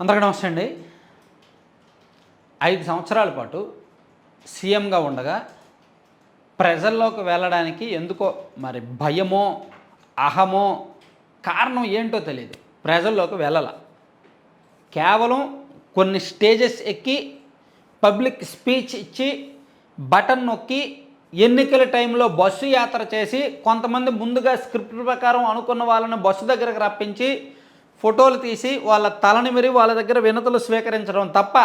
అందరికీ నమస్తే అండి. ఐదు సంవత్సరాల పాటు సీఎంగా ఉండగా ప్రజల్లోకి వెళ్ళడానికి ఎందుకో మరి భయమో అహమో కారణం ఏంటో తెలియదు ప్రజల్లోకి వెళ్ళాల. కేవలం కొన్ని స్టేజెస్ ఎక్కి పబ్లిక్ స్పీచ్ ఇచ్చి బటన్ నొక్కి ఎన్నికల టైంలో బస్సు యాత్ర చేసి కొంతమంది ముందుగా స్క్రిప్ట్ ప్రకారం అనుకున్న వాళ్ళని బస్సు దగ్గరకు రప్పించి ఫోటోలు తీసి వాళ్ళ తలనిమిరి వాళ్ళ దగ్గర వినతులు స్వీకరించడం తప్ప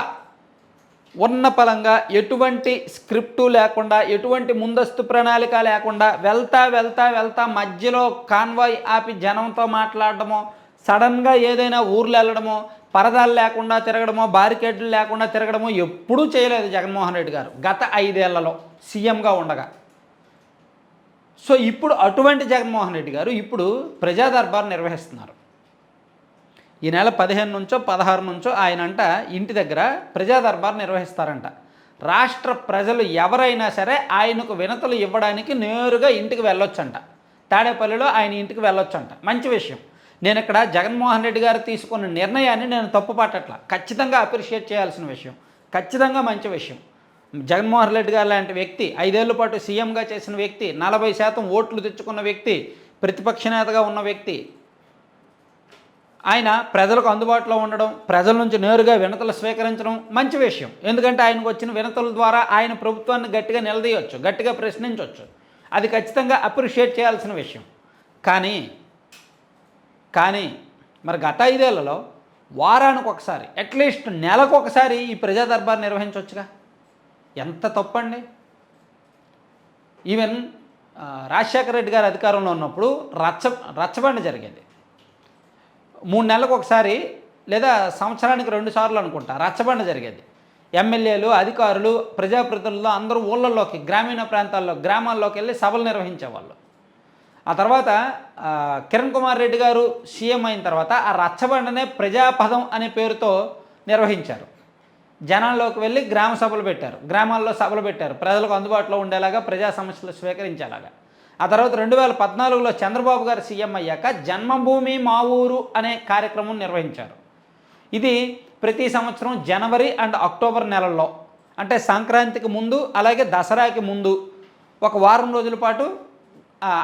ఉన్న పలంగా ఎటువంటి స్క్రిప్టు లేకుండా ఎటువంటి ముందస్తు ప్రణాళిక లేకుండా వెళ్తా వెళ్తా వెళ్తా మధ్యలో కాన్వాయ్ ఆపి జనంతో మాట్లాడడమో సడన్గా ఏదైనా ఊర్లు వెళ్ళడమో పరదాలు లేకుండా తిరగడమో బారికేడ్లు లేకుండా తిరగడమో ఎప్పుడూ చేయలేదు జగన్మోహన్ రెడ్డి గారు గత ఐదేళ్ళలో సీఎంగా ఉండగా. సో ఇప్పుడు అటువంటి జగన్మోహన్ రెడ్డి గారు ఇప్పుడు ప్రజాదర్బార్ నిర్వహిస్తున్నారు. ఈ నెల పదిహేను నుంచో పదహారు నుంచో ఆయనంట ఇంటి దగ్గర ప్రజా దర్బార్ నిర్వహిస్తారంట. రాష్ట్ర ప్రజలు ఎవరైనా సరే ఆయనకు వినతులు ఇవ్వడానికి నేరుగా ఇంటికి వెళ్ళొచ్చంట. తాడేపల్లిలో ఆయన ఇంటికి వెళ్ళొచ్చంట. మంచి విషయం. నేను ఇక్కడ జగన్మోహన్ రెడ్డి గారు తీసుకున్న నిర్ణయాన్ని నేను తప్పు పట్టట్ల ఖచ్చితంగా అప్రిషియేట్ చేయాల్సిన విషయం. ఖచ్చితంగా మంచి విషయం. జగన్మోహన్ రెడ్డి గారు లాంటి వ్యక్తి ఐదేళ్ళ పాటు సీఎంగా చేసిన వ్యక్తి నలభై శాతం ఓట్లు తెచ్చుకున్న వ్యక్తి ప్రతిపక్ష నేతగా ఉన్న వ్యక్తి ఆయన ప్రజలకు అందుబాటులో ఉండడం ప్రజల నుంచి నేరుగా వినతులు స్వీకరించడం మంచి విషయం. ఎందుకంటే ఆయనకు వచ్చిన వినతుల ద్వారా ఆయన ప్రభుత్వాన్ని గట్టిగా నిలదీయవచ్చు గట్టిగా ప్రశ్నించవచ్చు అది ఖచ్చితంగా అప్రిషియేట్ చేయాల్సిన విషయం. కానీ కానీ మరి గత ఐదేళ్ళలో వారానికి ఒకసారి అట్లీస్ట్ నెలకు ఒకసారి ఈ ప్రజా దర్బార్ నిర్వహించవచ్చుగా ఎంత తప్పండి? ఈవెన్ రాజశేఖర రెడ్డి గారు అధికారంలో ఉన్నప్పుడు రచ్చ రచ్చబండ జరిగేది. మూడు నెలలకు ఒకసారి లేదా సంవత్సరానికి రెండు సార్లు అనుకుంటా. రచ్చబండ జరిగేది. ఎమ్మెల్యేలు అధికారులు ప్రజాప్రతినిధులు అందరూ ఊళ్ళల్లోకి గ్రామీణ ప్రాంతాల్లో గ్రామాల్లోకి వెళ్ళి సభలు నిర్వహించేవాళ్ళు. ఆ తర్వాత కిరణ్ కుమార్ రెడ్డి గారు సీఎం అయిన తర్వాత ఆ రచ్చబండనే ప్రజాపదం అనే పేరుతో నిర్వహించారు. జనాల్లోకి వెళ్ళి గ్రామ సభలు పెట్టారు. గ్రామాల్లో సభలు పెట్టారు. ప్రజలకు అందుబాటులో ఉండేలాగా ప్రజా సమస్యలు స్వీకరించేలాగా. ఆ తర్వాత రెండు వేల పద్నాలుగులో చంద్రబాబు గారు సీఎం అయ్యాక జన్మభూమి మా ఊరు అనే కార్యక్రమం నిర్వహించారు. ఇది ప్రతి సంవత్సరం జనవరి అండ్ అక్టోబర్ నెలల్లో అంటే సంక్రాంతికి ముందు అలాగే దసరాకి ముందు ఒక వారం రోజుల పాటు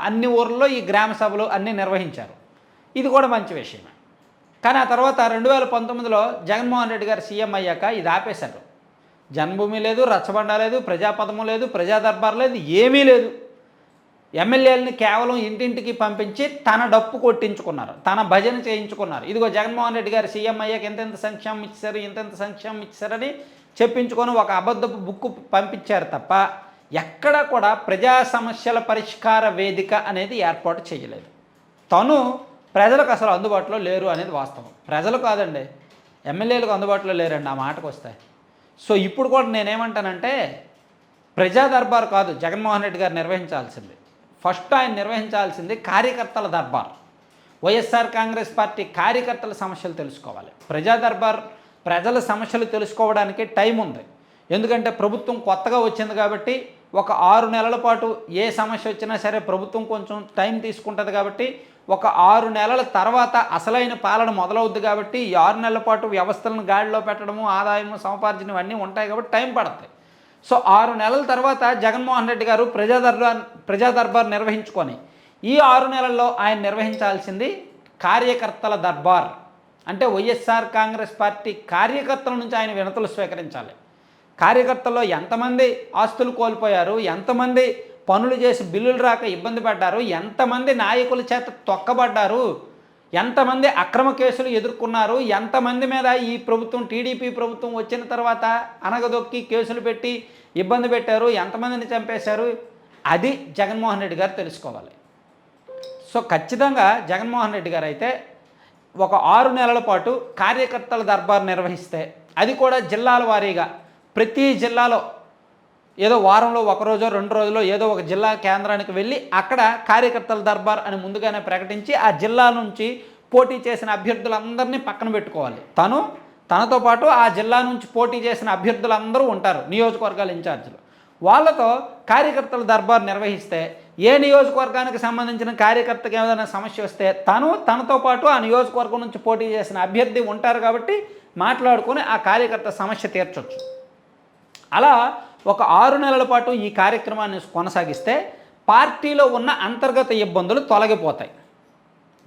అన్ని ఊర్లలో ఈ గ్రామ సభలు అన్నీ నిర్వహించారు. ఇది కూడా మంచి విషయమే. కానీ ఆ తర్వాత రెండు వేల పంతొమ్మిదిలో జగన్మోహన్ రెడ్డి గారు సీఎం అయ్యాక ఇది ఆపేశారు. జన్మభూమి లేదు రచ్చబండ లేదు ప్రజాపదము లేదు ప్రజా దర్బార్ లేదు ఏమీ లేదు. ఎమ్మెల్యేలని కేవలం ఇంటింటికి పంపించి తన డప్పు కొట్టించుకున్నారు తన భజన చేయించుకున్నారు. ఇదిగో జగన్మోహన్ రెడ్డి గారు సీఎం అయ్యాక ఇంతెంత సంక్షేమం ఇచ్చారు ఇంతెంత సంక్షేమం ఇచ్చారని చెప్పించుకొని ఒక అబద్ధపు బుక్ పంపించారు తప్ప ఎక్కడ కూడా ప్రజా సమస్యల పరిష్కార వేదిక అనేది ఏర్పాటు చేయలేదు. తను ప్రజలకు అసలు అందుబాటులో లేరు అనేది వాస్తవం. ప్రజలు కాదండి ఎమ్మెల్యేలకు అందుబాటులో లేరండి ఆ మాటకు వస్తాయి సో ఇప్పుడు కూడా నేనేమంటానంటే ప్రజా దర్బార్ కాదు జగన్మోహన్ రెడ్డి గారు నిర్వహించాల్సింది. ఫస్ట్ ఆయన నిర్వహించాల్సింది కార్యకర్తల దర్బార్. వైఎస్ఆర్ కాంగ్రెస్ పార్టీ కార్యకర్తల సమస్యలు తెలుసుకోవాలి. ప్రజా దర్బార్ ప్రజల సమస్యలు తెలుసుకోవడానికి టైం ఉంది. ఎందుకంటే ప్రభుత్వం కొత్తగా వచ్చింది కాబట్టి ఒక ఆరు నెలల పాటు ఏ సమస్య వచ్చినా సరే ప్రభుత్వం కొంచెం టైం తీసుకుంటుంది కాబట్టి ఒక ఆరు నెలల తర్వాత అసలైన పాలన మొదలవుద్ది కాబట్టి ఈ ఆరు నెలల పాటు వ్యవస్థలను గాడిలో పెట్టడము ఆదాయము సముపార్జన ఇవన్నీ ఉంటాయి కాబట్టి టైం పడుతుంది సో ఆరు నెలల తర్వాత జగన్మోహన్ రెడ్డి గారు ప్రజా దర్బార్ ప్రజా దర్బార్ నిర్వహించుకొని ఈ ఆరు నెలల్లో ఆయన నిర్వహించాల్సింది కార్యకర్తల దర్బార్. అంటే వైఎస్ఆర్ కాంగ్రెస్ పార్టీ కార్యకర్తల నుంచి ఆయన వినతులు స్వీకరించాలి. కార్యకర్తల్లో ఎంతమంది ఆస్తులు కోల్పోయారు ఎంతమంది పనులు చేసి బిల్లులు రాక ఇబ్బంది పడ్డారు ఎంతమంది నాయకుల చేత తొక్కబడ్డారు ఎంతమంది అక్రమ కేసులు ఎదుర్కొన్నారు ఎంతమంది మీద ఈ ప్రభుత్వం టీడీపీ ప్రభుత్వం వచ్చిన తర్వాత అనగదొక్కి కేసులు పెట్టి ఇబ్బంది పెట్టారు ఎంతమందిని చంపేశారు? అది జగన్మోహన్ రెడ్డి గారు తెలుసుకోవాలి. సో ఖచ్చితంగా జగన్మోహన్ రెడ్డి గారు అయితే ఒక ఆరు నెలల పాటు కార్యకర్తల దర్బార్ నిర్వహిస్తే అది కూడా జిల్లాల వారీగా ప్రతి జిల్లాలో ఏదో వారంలో ఒక రోజో రెండు రోజులో ఏదో ఒక జిల్లా కేంద్రానికి వెళ్ళి అక్కడ కార్యకర్తల దర్బార్ అని ముందుగానే ప్రకటించి ఆ జిల్లా నుంచి పోటీ చేసిన అభ్యర్థులందరినీ పక్కన పెట్టుకోవాలి. తను తనతో పాటు ఆ జిల్లా నుంచి పోటీ చేసిన అభ్యర్థులందరూ ఉంటారు నియోజకవర్గాల ఇన్ఛార్జీలు. వాళ్ళతో కార్యకర్తల దర్బార్ నిర్వహిస్తే ఏ నియోజకవర్గానికి సంబంధించిన కార్యకర్తకి ఏదైనా సమస్య వస్తే తను తనతో పాటు ఆ నియోజకవర్గం నుంచి పోటీ చేసిన అభ్యర్థి ఉంటారు కాబట్టి మాట్లాడుకొని ఆ కార్యకర్త సమస్య తీర్చొచ్చు. అలా ఒక ఆరు నెలల పాటు ఈ కార్యక్రమాన్ని కొనసాగిస్తే పార్టీలో ఉన్న అంతర్గత ఇబ్బందులు తొలగిపోతాయి.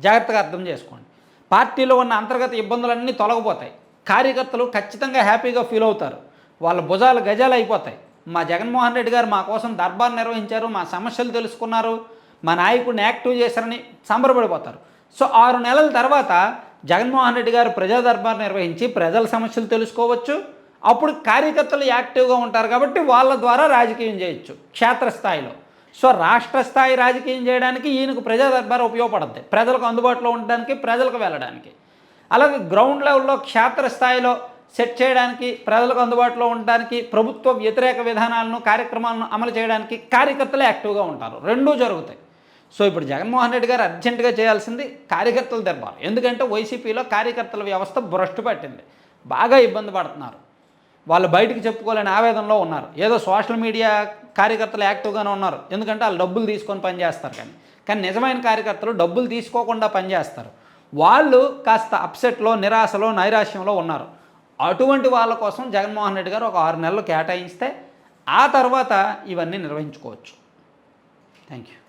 జాగ్రత్తగా అర్థం చేసుకోండి. పార్టీలో ఉన్న అంతర్గత ఇబ్బందులన్నీ తొలగిపోతాయి. కార్యకర్తలు ఖచ్చితంగా హ్యాపీగా ఫీల్ అవుతారు. వాళ్ళ భుజాలు గజాలు అయిపోతాయి. మా జగన్మోహన్ రెడ్డి గారు మా కోసం దర్బార్ నిర్వహించారు మా సమస్యలు తెలుసుకున్నారు మా నాయకుడిని యాక్టివ్ చేశారని సంబరపడిపోతారు. సో ఆరు నెలల తర్వాత జగన్మోహన్ రెడ్డి గారు ప్రజా దర్బార్ నిర్వహించి ప్రజల సమస్యలు తెలుసుకోవచ్చు. అప్పుడు కార్యకర్తలు యాక్టివ్గా ఉంటారు కాబట్టి వాళ్ళ ద్వారా రాజకీయం చేయొచ్చు క్షేత్రస్థాయిలో. సో రాష్ట్ర స్థాయి రాజకీయం చేయడానికి ఈయనకు ప్రజా దర్బార్ ఉపయోగపడుతుంది ప్రజలకు అందుబాటులో ఉండడానికి ప్రజలకు వెళ్ళడానికి. అలాగే గ్రౌండ్ లెవెల్లో క్షేత్ర స్థాయిలో సెట్ చేయడానికి ప్రజలకు అందుబాటులో ఉండడానికి ప్రభుత్వ వ్యతిరేక విధానాలను కార్యక్రమాలను అమలు చేయడానికి కార్యకర్తలు యాక్టివ్గా ఉంటారు. రెండూ జరుగుతాయి. సో ఇప్పుడు జగన్మోహన్ రెడ్డి గారు అర్జెంటుగా చేయాల్సింది కార్యకర్తల దర్బారు. ఎందుకంటే వైసీపీలో కార్యకర్తల వ్యవస్థ భ్రష్టు పట్టింది. బాగా ఇబ్బంది పడుతున్నారు. వాళ్ళు బయటికి చెప్పుకోలేని ఆవేదనలో ఉన్నారు. ఏదో సోషల్ మీడియా కార్యకర్తలు యాక్టివ్గానే ఉన్నారు. ఎందుకంటే వాళ్ళు డబ్బులు తీసుకొని పనిచేస్తారు కానీ. కానీ నిజమైన కార్యకర్తలు డబ్బులు తీసుకోకుండా పనిచేస్తారు వాళ్ళు కాస్త అప్సెట్లో నిరాశలో నైరాశ్యంలో ఉన్నారు. అటువంటి వాళ్ళ కోసం జగన్మోహన్ రెడ్డి గారు ఒక ఆరు నెలలు కేటాయిస్తే ఆ తర్వాత ఇవన్నీ నిర్వహించుకోవచ్చు. Thank you